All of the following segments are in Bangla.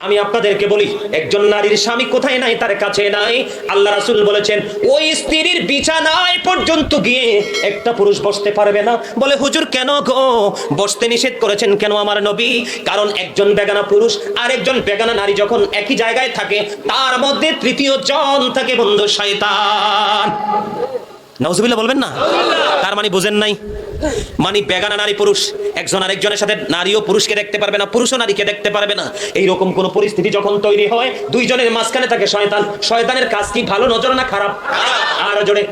আমি আপনাদেরকে বলি, একজন নারীর স্বামী কোথায় নাই, তার কাছে নাই। আল্লাহ রাসুল বলেছেন, ওই স্ত্রীর বিছানায় পর্যন্ত গিয়ে একটা পুরুষ বসতে পারবে না। বলে, হুজুর, কেন গো? বসতে নিষেধ করেছেন কেন আমার নবী? কারণ একজন বেগানা পুরুষ আর একজন বেগানা নারী যখন একই জায়গায় থাকে, তার মধ্যে তৃতীয় জন থাকে বন্ধু শয়তান। নাউজুবিল্লাহ বলবেন না? তার মানে বুঝেন নাই। মানে বেগানা নারী পুরুষ। একজন আরেকজনের সাথে নারী ও পুরুষকে দেখতে পারবে না, পুরুষ ও নারীকে দেখতে পারবে না। এইরকম কোন পরিস্থিতি যখন তৈরি হয়, দুইজনের মাঝখানে থাকে শয়তান। শয়তানের কাজ কি ভালো, নজর না খারাপ? আর জোরে।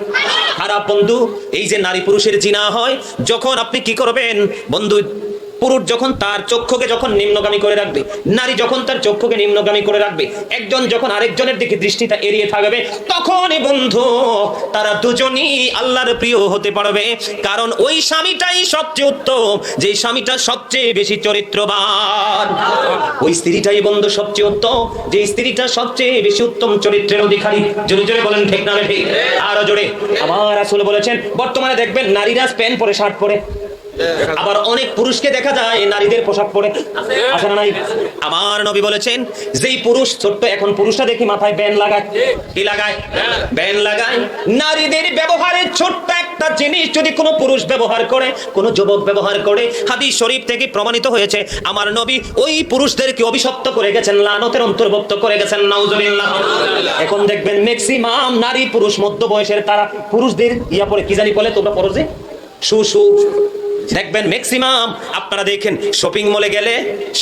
খারাপ বন্ধু, এই যে নারী পুরুষের জিনা হয়, যখন আপনি কি করবেন? বন্ধু পুরুষ যখন তার চক্ষুকে যখন নিম্নগামী করে রাখবে, নারী যখন তার চক্ষুকে নিম্নগামী করে রাখবে, একজন যখন আরেকজনের দিকে দৃষ্টিটা এড়িয়ে থাকবে, তখনই বন্ধু তারা দুজনই আল্লাহর প্রিয় হতে পারবে। কারণ ওই স্বামীটাই সবচেয়ে উত্তম যে স্বামীটা সবচেয়ে বেশি চরিত্রবান। ওই স্ত্রীটাই বন্ধু সবচেয়ে উত্তম যে স্ত্রীটা সবচেয়ে বেশি উত্তম চরিত্রের অধিকারী। জোরে জোরে বলেন, ঠিক না ঠিক? আরও জোরে। আমার আসলে বলেছেন, বর্তমানে দেখবেন নারীরা প্যান্ট পরে, শার্ট পরে। আবার অনেক পুরুষকে দেখা যায় নারীদের পোশাক পরে। না নাই? আমার নবী বলেছেন, যেই পুরুষ, ছোট্ট, এখন পুরুষটা দেখি মাথায় ব্যান লাগায়। কি লাগায়? ব্যান লাগায়। নারীদের ব্যবহারে ছোট্ট একটা জিনিস যদি কোনো পুরুষ ব্যবহার করে, কোনো যুবক ব্যবহার করে, হাদিস শরীফ থেকে প্রমাণিত হয়েছে, আমার নবী ওই পুরুষদেরকে অভিশপ্ত করে গেছেন, লানতের অন্তর্ভুক্ত করে গেছেন, নাউজুবিল্লাহ। এখন দেখবেন ম্যাক্সিমাম নারী পুরুষ মধ্য বয়সের তারা পুরুষদের ইয়া পরে, কি জানি বলে তোমরা পড়ো যে? সু সু দেখবেন ম্যাক্সিমাম আপনারা দেখেন শপিং মলে গেলে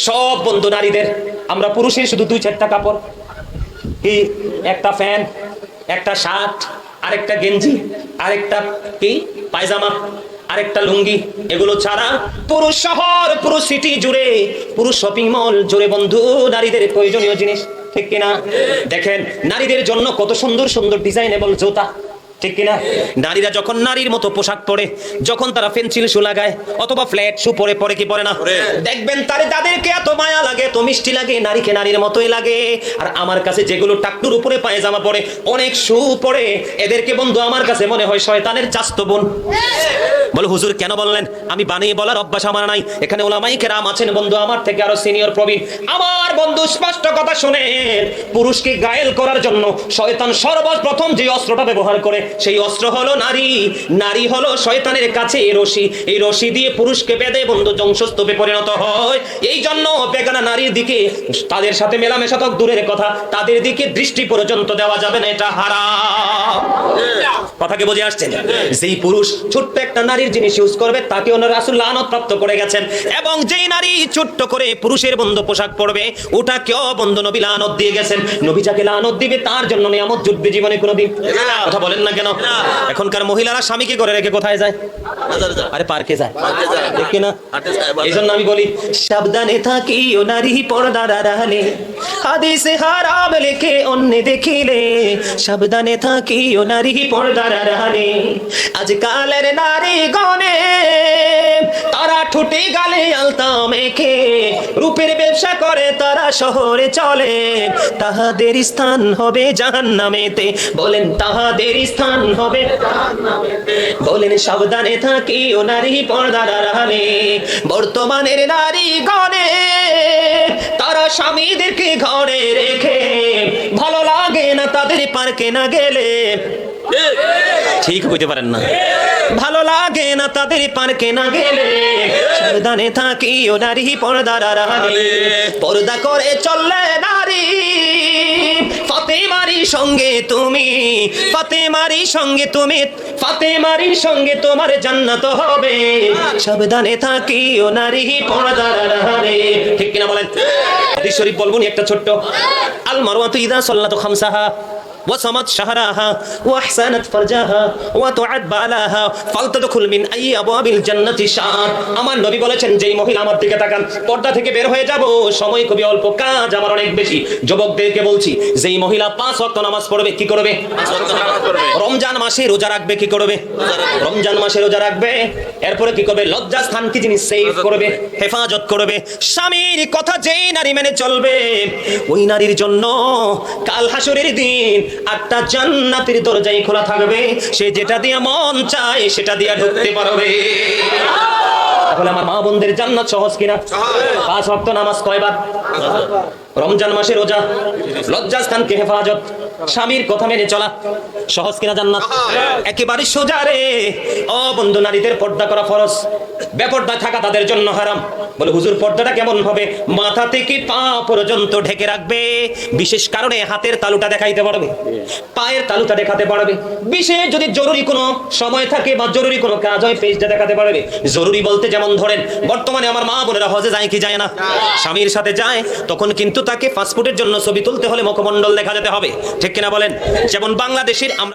সব বন্ধু নারীদের, আমরা পুরুষের শুধু দুই চারটা কাপড়। কি? একটা ফ্যান একটা শার্ট আরেকটা গেঞ্জি, আরেকটা কি? পায়জামা, আরেকটা লুঙ্গি। এগুলো ছাড়া পুরুষ শহর পুরো সিটি জুড়ে, পুরুষ শপিং মল জুড়ে বন্ধু নারীদের প্রয়োজনীয় জিনিস, ঠিক কিনা? দেখেন, নারীদের জন্য কত সুন্দর সুন্দর ডিজাইনেবল জুতা। ঠিক কিনা? নারীরা যখন নারীর মতো পোশাক পরে যখন তারা পেন্সিল শু লাগায় অথবা ফ্ল্যাট শু পরে পরে কি পরে না? দেখবেন তারে তাদেরকে এত মায়া লাগে এত মিষ্টি লাগে নারীকে নারীর মতোই লাগে। আর আমার কাছে যেগুলো টাকটুর উপরে পায়ে জামা পরে অনেক শু পরে এদেরকে বন্ধু আমার কাছে মনে হয় শয়তানের চাস্ত বোন। বলে হুজুর কেন বললেন? আমি বানিয়ে বলার অভ্যাস আমার নাই। এখানে ওলামাই কেরাম আছেন বন্ধু আমার থেকে আরও সিনিয়র প্রবীণ। আমার বন্ধু স্পষ্ট কথা শুনে পুরুষকে গায়েল করার জন্য শয়তান সর্বপ্রথম যে অস্ত্রটা ব্যবহার করে সেই অস্ত্র হলো নারী। নারী হলো শয়তানের কাছে এই রশি। এই রশি দিয়ে পুরুষকে বেঁধে বন্ধু জংশস্তূপে পরিণত হয়। এই জন্য বেগানা নারীর দিকে তাদের সাথে মেলামেশা তো দূরের কথা তাদের দিকে দৃষ্টি পর্যন্ত দেওয়া যাবে না এটা হারাম। কথাকে বুঝে আসছেন? যেই পুরুষ ছোট্ট একটা নারীর জিনিস ইউজ করবে তাকে অন্য রাসুল লানত প্রাপ্ত করে গেছেন। এবং যেই নারী ছোট্ট করে পুরুষের বন্ধু পোশাক পরবে ওটা কেউ বন্ধু নবী লানত দিয়ে গেছেন। নবী যাকে লানত দিবে তার জন্য নিয়ামত জুটবে জীবনে কোনোদিন। কথা বলেন না কেন? এখনকার মহিলারা স্বামীকে করে রেখে কোথায় যায়? আরে পার্কে যায়। ঠিক না। এই জন্য আমি বলি সাবধানে থাকি ও নারী পর্দার আড়ালে। হাদিসে হারাম লেখে অন্য দেখিলে। সাবধানে থাকি ও নারী পর্দার আড়ালে। আজকালের নারী গনে তারা ঠুটে গালে আলতা মেখে, রূপের ব্যবসা করে তারা শহরে চলে। তাহাদের স্থান হবে জাহান্নামেতে। বলেন, তাহাদের স্থান হবে বলেন, সাবধানে থাকি ও নারী পর্দার আড়ালে। বর্তমানের নারী গনে তারা স্বামীদেরকে ঘরে রেখে, ভালো লাগে না তাদের পার্কে না গেলে। ঠিক হইতে পারেন না। ভালো লাগে না তাদের পার্কে না গেলে। সাবধানে থাকি ও নারী পর্দার আড়ালে। পর্দা করে চললে নারী। ফাতেমারি সঙ্গে তুমি, ফাতেমারি সঙ্গে তুমি, ফাতেমারি সঙ্গে তোমার জান্নাত হবে। সাবধানে থাকি ও নারী পর্দার আড়ালে। ঠিক কিনা বলেন? শরীফ বলব নি একটা ছোট্ট? আল মারওয়াতু ইদা সাল্লাতু খামসাহা। وصمت شهرها واحسنت فرجها وتعد بالاها فلتدخل من اي ابواب الجنه شاء আমার নবী বলেছেন যেই মহিলা আমার দিকে তাকান পর্দা থেকে বের হয়ে যাব সময় খুবই অল্প কাজ আমার অনেক বেশি যুবকদেরকে বলছি যেই মহিলা পাঁচ ওয়াক্ত নামাজ পড়বে কি করবে রমজান মাসে রোজা রাখবে কি করবে রমজান মাসে রোজা রাখবে এরপরে কি করবে লজ্জা স্থান কি জিনিস সেভ করবে হেফাজত করবে স্বামীর কথা যেই নারী মেনে চলবে ওই নারীর জন্য কাল হাসুরের দিন আটটা জান্নাতের দরজাই খোলা থাকবে। সে যেটা দিয়ে মন চায়, সেটা দিয়ে ঢুকতে পারবে। তাহলে আমার মা বোনদের জান্নাত সহজ কিনা? পাঁচ ভক্ত নামাজ কয়বার? রমজান মাসে রোজা। লজ্জাস্থানকে হেফাজত। স্বামীর কথা মেনে চলা। সহজ কিনা জান্নাত? একেবারে সোজা রে। ও বন্ধু নারীদের পর্দা করা ফরজ। বেপর্দা থাকা তাদের জন্য হারাম। বলে হুজুর পর্দাটা কেমন হবে? মাথা থেকে পা পর্যন্ত ঢেকে রাখবে। বিশেষ কারণে হাতের তালুটা দেখাইতে পারবে। পায়ের তালুটা দেখাতে পারবে। বিশেষ যদি জরুরি কোনো সময় থাকে বা জরুরি কোনো কাজ হয় পেজটা দেখাতে পারবে। জরুরি বলতে যেমন ধরেন বর্তমানে আমার মা বোনেরা হজে যায় কি যায় না? স্বামীর সাথে যায় তখন কিন্তু তাকে পাসপোর্টের জন্য ছবি তুলতে হলে মুখমণ্ডল দেখা যেতে হবে। ঠিক কিনা বলেন? যেমন বাংলাদেশের আমরা